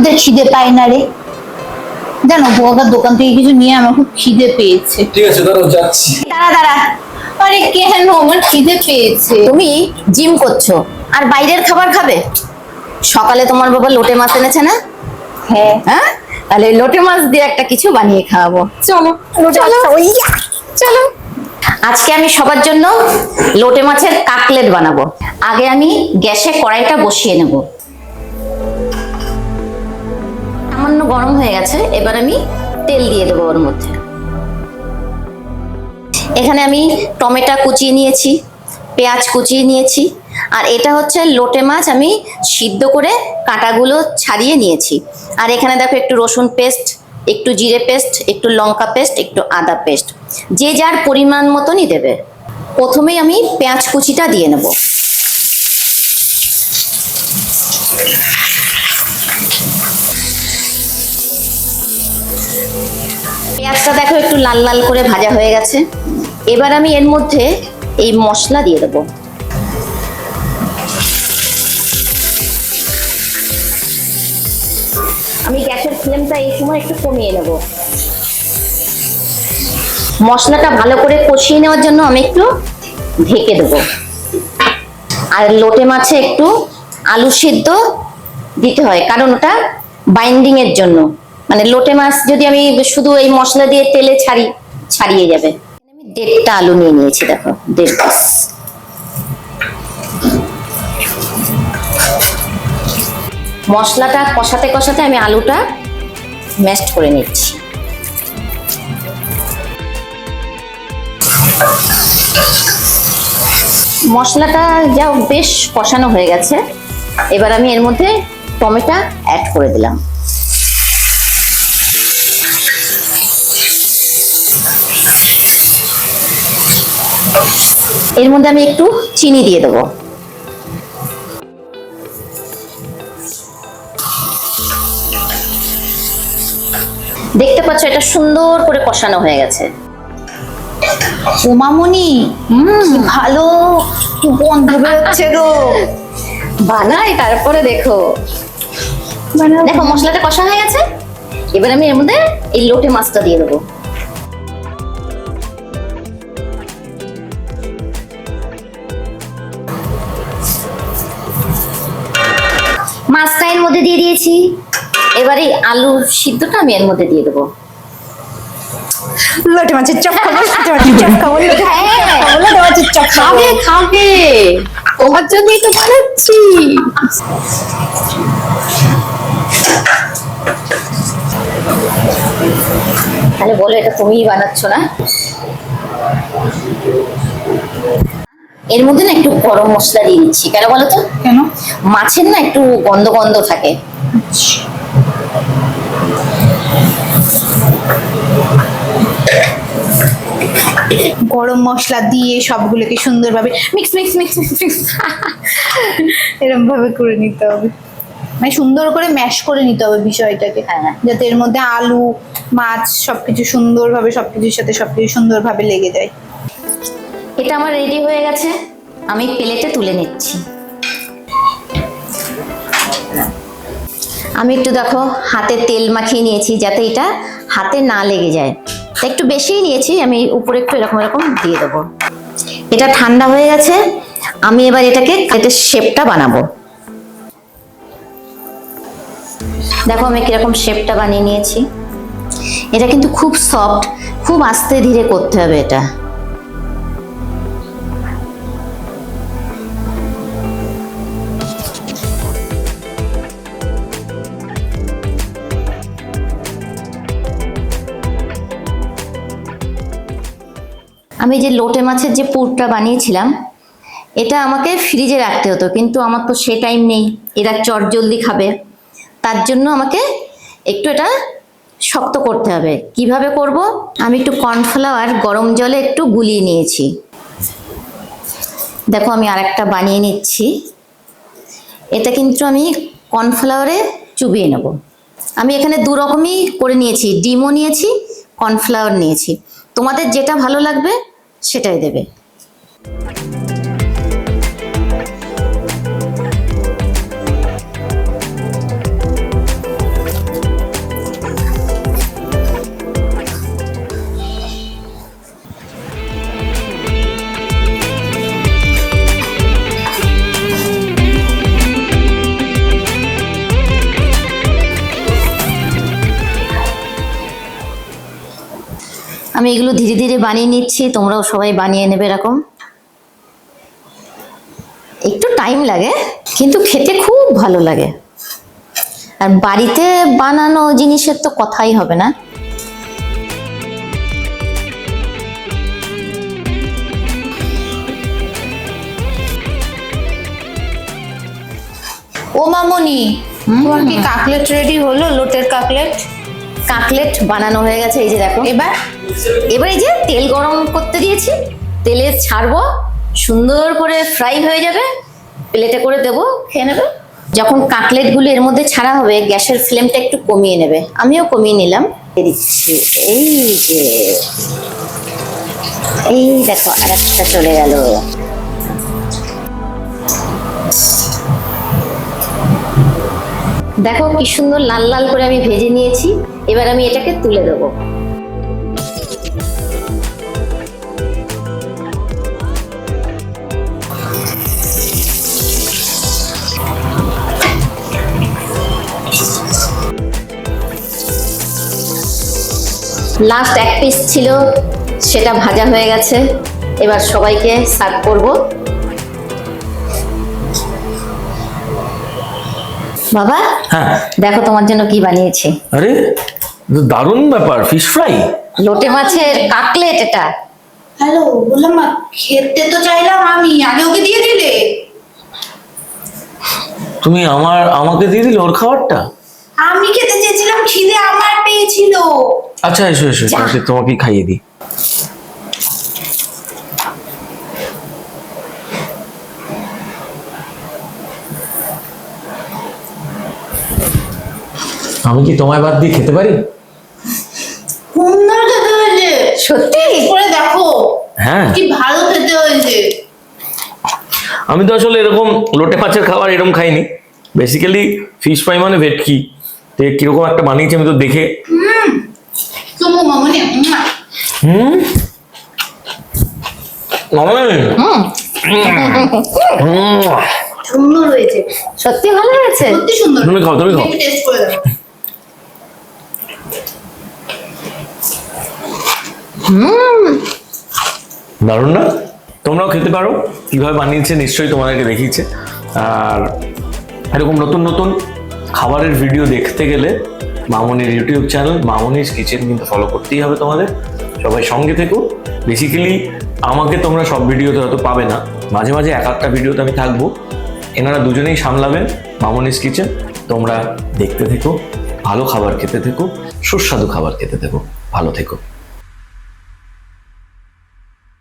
তোদের খিদে পায় না রে? জানো বোকার দোকান থেকে কিছু নিয়ে আমার খুব খিদে পেয়েছে। ঠিক আছে দাঁড়াও যাচ্ছি। দাঁড়া দাঁড়া। আরে কেন? আমার খিদে পেয়েছে। তুমি জিম করছ আর বাইরের খাবার খাবে? সকালে তোমার বাবা লোটে মাছ এনেছে না? হ্যাঁ। হ্যাঁ? তাহলে লোটে মাছ দিয়ে একটা কিছু বানিয়ে খাওয়াবো। চলো চলো। চলো। আজকে আমি সবার জন্য লোটে মাছের কাকলেট বানাবো। আগে আমি গ্যাসে কড়াইটা বসিয়ে নেব। গরম হয়ে গেছে, এবার আমি তেল দিয়ে দেবো ওর মধ্যে। এখানে আমি টমেটো কুচিয়ে নিয়েছি, পেঁয়াজ কুচিয়ে নিয়েছি, আর এটা হচ্ছে লোটে মাছ আমি সিদ্ধ করে কাঁটাগুলো ছাড়িয়ে নিয়েছি। আর এখানে দেখো একটু রসুন পেস্ট, একটু জিরে পেস্ট, একটু লঙ্কা পেস্ট, একটু আদা পেস্ট। যে যার পরিমাণ মতনই দেবে। প্রথমেই আমি পেঁয়াজ কুচিটা দিয়ে নেব। পেঁয়াজটা দেখো একটু লাল লাল করে ভাজা হয়ে গেছে। এবার আমি এর মধ্যে এই মশলা দিয়ে দেবো। আমি গ্যাসের ফ্লেমটা এই সময় একটু কমিয়ে নেব। মশলাটা ভালো করে কষিয়ে নেওয়ার জন্য আমি একটু ঢেকে দেবো। আর লোটে মাছে একটু আলু সিদ্ধ দিতে হয়, কারণ ওটা বাইন্ডিং এর জন্য। মানে লোটে মাছ যদি আমি শুধু এই মশলা দিয়ে তেলে ছাড়ি, ছাড়িয়ে যাবে। আমি দেড়টা আলু নিয়ে নিয়েছি, দেখো, দেড় পিস। মশলাটা কষাতে কষাতে আমি আলুটা ম্যাশড করে নিচ্ছি। মশলাটা যা বেশ কষানো হয়ে গেছে। এবার আমি এর মধ্যে টমেটো অ্যাড করে দিলাম। এর মধ্যে আমি একটু চিনি দিয়ে দেবো। দেখতে পাচ্ছ এটা সুন্দর করে কষানো হয়ে গেছে। উমামনি হুম। ভালো গন্ধ বেরোচ্ছে গো। বানাই তারপরে দেখো। দেখো মশলাটা কষা হয়ে গেছে। এবার আমি এর মধ্যে এই লোটে মাছটা দিয়ে দেবো। দিয়েছি। এবার আলু সিদ্ধটা আমি এর মধ্যে দিয়ে দেবো। লোটে মাছের চপ খাব লোটে মাছের চপ খাব লোটে হ্যাঁ লোটে মাছের চপ খাবে। খাবে। তোমার জন্যই তো বানাচ্ছি। তাহলে বলো এটা তুমিই বানাচ্ছ না? এর মধ্যে না একটু গরম মশলা দিয়ে দিচ্ছি। কেন বলো তো কেন? মাছের না একটু গন্ধ গন্ধ থাকে। গরম মশলা দিয়ে সবগুলোকে সুন্দরভাবে মিক্স মিক্স মিক্স মিক্স এরকম ভাবে করে নিতে হবে। মানে সুন্দর করে ম্যাশ করে নিতে হবে বিষয়টাকে। হ্যাঁ। যাতে এর মধ্যে আলু মাছ সবকিছু সুন্দরভাবে সবকিছুর সাথে সবকিছু সুন্দরভাবে লেগে যায়। এটা আমার রেডি হয়ে গেছে। আমি প্লেটে তুলে নিচ্ছি। আমি একটু দেখো, হাতে তেল মাখিয়ে নিয়েছি যাতে এটা হাতে না লেগে যায়। তা একটু বেশিই নিয়েছি, আমি উপরে একটু এরকম এরকম দিয়ে দেবো। এটা ঠান্ডা হয়ে গেছে, আমি এবার এটাকে এটার শেপটা বানাবো। দেখো আমি কীরকম শেপটা বানিয়ে নিয়েছি। এটা কিন্তু খুব সফট খুব আস্তে ধীরে করতে হবে এটা। আমি যে লোটে মাছের যে পুরটা বানিয়েছিলাম, এটা আমাকে ফ্রিজে রাখতে হতো, কিন্তু আমার তো সে টাইম নেই। এরা চট জলদি খাবে। তার জন্য আমাকে একটু এটা শক্ত করতে হবে। কীভাবে করব? আমি একটু কর্নফ্লাওয়ার গরম জলে একটু গুলিয়ে নিয়েছি। দেখো, আমি আরেকটা বানিয়ে নিচ্ছি। এটা কিন্তু আমি কর্নফ্লাওয়ারে চুবিয়ে নেব। আমি এখানে দু রকমই করে নিয়েছি। ডিমও নিয়েছি কর্নফ্লাওয়ার নিয়েছি। তোমাদের যেটা ভালো লাগবে সেটাই দেবে। আমি এগুলো ধীরে ধীরে বানিয়ে নিচ্ছি তোমরাও সবাই বানিয়ে নেবে এরকম। একটু টাইম লাগে কিন্তু খেতে খুব ভালো লাগে। আর বাড়িতে বানানো জিনিসের তো কথাই হবে না। ও মামনি তোমার কি কাকলেট রেডি হলো লোটের কাকলেট? কাটলেট বানানো হয়ে গেছে, এই যে দেখো। এবার এবার এই যে তেল গরম করতে দিয়েছি, তেলে ছাড়বো, সুন্দর করে ফ্রাই হয়ে যাবে, প্লেটে করে দেবো, খেয়ে নেবে। যখন কাটলেটগুলো এর মধ্যে ছাড়া হবে, গ্যাসের ফ্লেমটা একটু কমিয়ে নেবে। আমিও কমিয়ে নিলাম। দিচ্ছি এই যে, এই দেখো আর একটা চলে গেল। দেখো কি সুন্দর লাল লাল করে আমি ভেজে নিয়েছি। এবার আমি এটাকে তুলে দেবো। লাস্ট এক পিস ছিল, সেটা ভাজা হয়ে গেছে। এবার সবাইকে সার্ভ করব। বাবা হ্যাঁ। দেখো তোমার জন্য কি বানিয়েছি। আরে দারুণ ব্যাপার ফিশ ফ্রাই লোটে মাছের কাকলেট এটা। হ্যালো বললাম মা খেতে তো চাইলাম আমি আগে ওকে দিয়ে দিলে। তুমি আমার আমাকে দিয়ে দিলে ওর খাবারটা? আমি খেতে চেয়েছিলাম খিদে আমার পেয়েছিল। আচ্ছা এসো এসো তোমাকে খাইয়ে দিই। আমি কি তোমায় বাদ দিয়ে খেতে পারি? সুন্দর খেতে হয়েছে। সত্যি? করে দেখো। হ্যাঁ। কি ভালো খেতে হয়েছে। আমি তো আসলে এরকম লোটে মাছের খাবার এরকম খাইনি। বেসিক্যালি ফিশ ফ্রাই মানে ভেটকি। তো কীরকম একটা বানিয়েছি আমি তো দেখে। চুমু হুম? হুম। হুম। সুন্দর হয়েছে। সত্যি ভালো হয়েছে? সত্যি সুন্দর। তুমি খাও, তুমি খাও। টেস্ট করে দারুণ না? তোমরাও খেতে পারো। কীভাবে বানিয়েছে নিশ্চয়ই তোমাদেরকে দেখিয়েছে। আর এরকম নতুন নতুন খাবারের ভিডিও দেখতে গেলে মামনির ইউটিউব চ্যানেল মামনির কিচেন কিন্তু ফলো করতেই হবে তোমাদের। সবাই সঙ্গে থেকো। বেসিক্যালি আমাকে তোমরা সব ভিডিওতে হয়তো পাবে না। মাঝে মাঝে এক একটা ভিডিওতে আমি থাকব। এনারা দুজনেই সামলাবেন মামনিস কিচেন তোমরা দেখতে থেকো, ভালো খাবার খেতে থেকো, সুস্বাদু খাবার খেতে থেকো। ভালো থেকো।